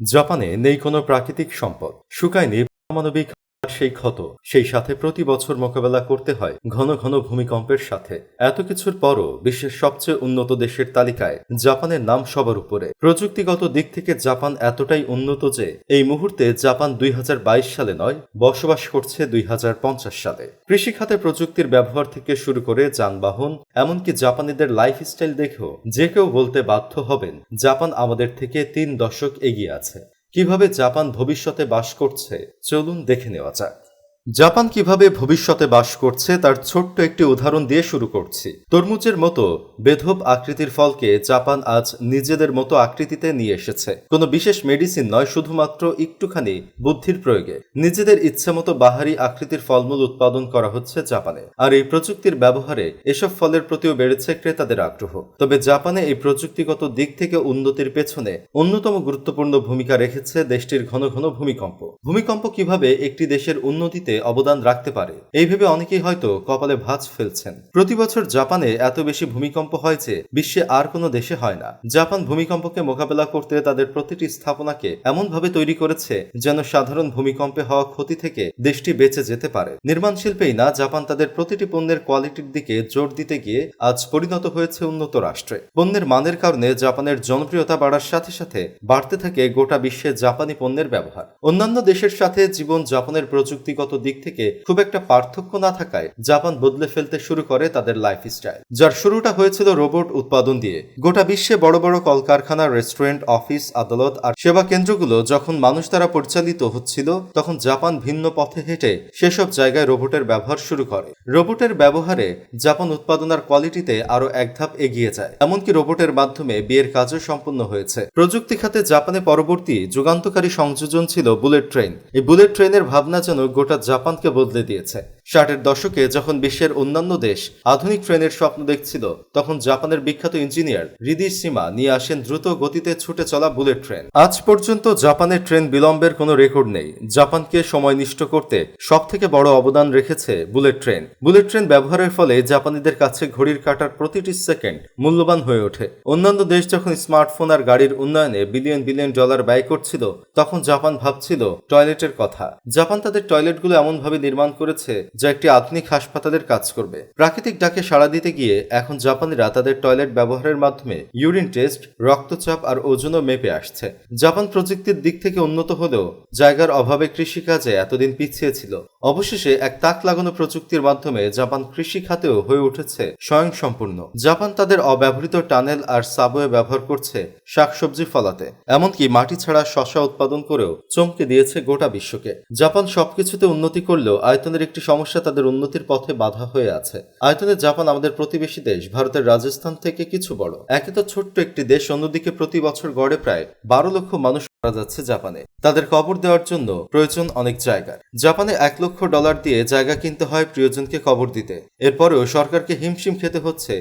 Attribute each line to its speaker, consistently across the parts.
Speaker 1: জাপানে নেই কোনো প্রাকৃতিক সম্পদ। শুকায়নি পারমাণবিক সেই ক্ষত, সেই সাথে প্রতি বছর মোকাবেলা করতে হয় ঘন ঘন ভূমিকম্পের সাথে। এত কিছুর পরও বিশ্বের সবচেয়ে উন্নত দেশের তালিকায় জাপানের নাম সবার উপরে। প্রযুক্তিগত দিক থেকে জাপান এতটাই উন্নত যে, এই মুহূর্তে জাপান দুই হাজার বাইশ সালে নয়, বসবাস করছে দুই হাজার পঞ্চাশ সালে। কৃষিখাতে প্রযুক্তির ব্যবহার থেকে শুরু করে যানবাহন, এমনকি জাপানিদের লাইফস্টাইল দেখেও যে কেউ বলতে বাধ্য হবেন, জাপান আমাদের থেকে তিন দশক এগিয়ে আছে। কীভাবে জাপান ভবিষ্যতে বাস করছে চলুন দেখে নেওয়া যাক। জাপান কীভাবে ভবিষ্যতে বাস করছে তার ছোট্ট একটি উদাহরণ দিয়ে শুরু করছি। তরমুজের মতো বেধব আকৃতির ফলকে জাপান আজ নিজেদের মতো আকৃতিতে নিয়ে এসেছে। কোনো বিশেষ মেডিসিন নয়, শুধুমাত্র একটুখানি বুদ্ধির প্রয়োগে। নিজেদের ইচ্ছে মতো বাহারি আকৃতির ফলমূল উৎপাদন করা হচ্ছে জাপানে। আর এই প্রযুক্তির ব্যবহারে এসব ফলের প্রতিও বেড়েছে ক্রেতাদের আগ্রহ। তবে জাপানে এই প্রযুক্তিগত দিক থেকে উন্নতির পেছনে অন্যতম গুরুত্বপূর্ণ ভূমিকা রেখেছে দেশটির ঘন ঘন ভূমিকম্প। ভূমিকম্প কীভাবে একটি দেশের উন্নতিতে অবদান রাখতে পারে। এই ভেবে অনেকেই হয়তো কপালে ভাঁজ ফেলছেন। প্রতি বছর জাপানে এত বেশি ভূমিকম্প হয় যে বিশ্বে আর কোনো দেশে হয় না। জাপান ভূমিকম্পকে মোকাবেলা করতে তাদের প্রতিটি স্থাপনাকে এমনভাবে তৈরি করেছে যেন সাধারণ ভূমিকম্পে হওয়া ক্ষতি থেকে দেশটি বেঁচে যেতে পারে। নির্মাণ শিল্পেই না, জাপান তাদের প্রতিটি পণ্যের কোয়ালিটির দিকে জোর দিতে গিয়ে আজ পরিণত হয়েছে উন্নত রাষ্ট্রে। পণ্যের মানের কারণে জাপানের জনপ্রিয়তা বাড়ার সাথে সাথে বাড়তে থাকে গোটা বিশ্বে জাপানি পণ্যের ব্যবহার। অন্যান্য দেশের সাথে জীবন যাপনের প্রযুক্তিগত দিক থেকে খুব একটা পার্থক্য না থাকায় জাপান বদলে ফেলতে শুরু করে তাদের লাইফস্টাইল যার শুরুটা হয়েছিল রোবট উৎপাদন দিয়ে। গোটা বিশ্বে বড় বড় কলকারখানা রেস্টুরেন্ট অফিস আদালত আর সেবা কেন্দ্রগুলো যখন মানুষ দ্বারা পরিচালিত হচ্ছিল, তখন জাপান ভিন্ন পথে হেঁটে সেসব জায়গায় রোবটের ব্যবহার শুরু করে। রোবটের ব্যবহারে জাপান উৎপাদনার কোয়ালিটিতে আরও এক ধাপ এগিয়ে যায়। এমনকি রোবটের মাধ্যমে বিয়ের কাজও সম্পন্ন হয়েছে। প্রযুক্তি খাতে জাপানে পরবর্তী যুগান্তকারী সংযোজন ছিল বুলেট ট্রেন। এই বুলেট ট্রেনের ভাবনা যেন গোটা জাপানকে বদলে দিয়েছে। ষাটের দশকে যখন বিশ্বের অন্যান্য দেশ আধুনিক ট্রেনের স্বপ্ন দেখছিল, তখন জাপানের বিখ্যাত ইঞ্জিনিয়ার হৃদি সীমা নিয়ে আসেন দ্রুত গতিতে ছুটে চলা বুলেট ট্রেন। আজ পর্যন্ত জাপানের ট্রেন বিলম্বের কোনো রেকর্ড নেই। জাপানকে সময়নিষ্ঠ করতে সব থেকে বড় অবদান রেখেছে বুলেট ট্রেন। বুলেট ট্রেন ব্যবহারের ফলে জাপানিদের কাছে ঘড়ির কাটার প্রতিটি সেকেন্ড মূল্যবান হয়ে ওঠে। অন্যান্য দেশ যখন স্মার্টফোন আর গাড়ির উন্নয়নে বিলিয়ন বিলিয়ন ডলার ব্যয় করছিল, তখন জাপান ভাবছিল টয়লেটের কথা। জাপান তাদের টয়লেটগুলো এমনভাবে নির্মাণ করেছে যা একটি আধুনিক হাসপাতালের কাজ করবে। প্রাকৃতিক ডাকে সাড়া দিতে গিয়ে এখন জাপানিরা তাদের টয়লেট ব্যবহারের মাধ্যমে ইউরিন টেস্ট, রক্তচাপ আর ওজনও মেপে আসছে। জাপান প্রযুক্তির দিক থেকে উন্নত হলেও জায়গার অভাবে কৃষিকাজে এতদিন পিছিয়ে ছিল। অবশেষে এক তাক লাগানো প্রযুক্তির মাধ্যমে জাপান কৃষি খাতেও হয়ে উঠেছে স্বয়ংসম্পূর্ণ। জাপান তাদের অব্যবহৃত টানেল আর সাবওয়ে ব্যবহার করছে শাকসবজি ফলাতে। এমনকি মাটি ছাড়া শশা উৎপাদন করেও চমকে দিয়েছে গোটা বিশ্বকে। জাপান সবকিছুতে উন্নতি করলেও আয়তনের একটি সমস্যা তাদের উন্নতির পথে বাধা হয়ে আছে। আয়তনে জাপান আমাদের প্রতিবেশী দেশ, ভারতের রাজস্থান থেকে কিছু বড়। একে তো ছোট্ট একটি দেশ, অন্যদিকে প্রতি বছর গড়ে প্রায় বারো লক্ষ মানুষ মারা যাচ্ছে জাপানে। তাদের কবর দেওয়ার জন্য প্রয়োজন অনেক জায়গার জাপানে এক লক্ষ ডলার দিয়ে জায়গা কিনতে হয় প্রিয়জনকে কবর দিতে। এরপরেও সরকারকে হিমশিম খেতে হচ্ছে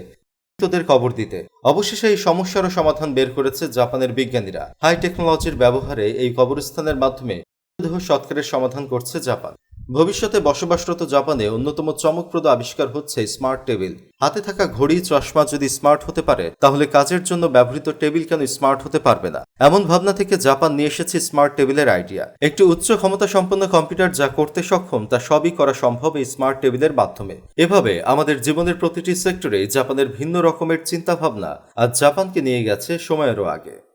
Speaker 1: মৃতদের কবর দিতে। অবশেষে এই সমস্যারও সমাধান বের করেছে জাপানের বিজ্ঞানীরা। হাই টেকনোলজির ব্যবহারে এই কবরস্থানের মাধ্যমে সৎকারের সমাধান করছে জাপান। ভবিষ্যতে বসবাসরত জাপানে অন্যতম চমকপ্রদ আবিষ্কার হচ্ছে স্মার্ট টেবিল। হাতে থাকা ঘড়ি, চশমা যদি স্মার্ট হতে পারে, তাহলে কাজের জন্য ব্যবহৃত টেবিল কেন স্মার্ট হতে পারবে না? এমন ভাবনা থেকে জাপান নিয়ে এসেছে স্মার্ট টেবিলের আইডিয়া। একটি উচ্চ ক্ষমতা সম্পন্ন কম্পিউটার যা করতে সক্ষম, তা সবই করা সম্ভব এই স্মার্ট টেবিলের মাধ্যমে। এভাবে আমাদের জীবনের প্রতিটি সেক্টরে জাপানের ভিন্ন রকমের চিন্তা ভাবনা আজ জাপানকে নিয়ে গেছে সময়েরও আগে।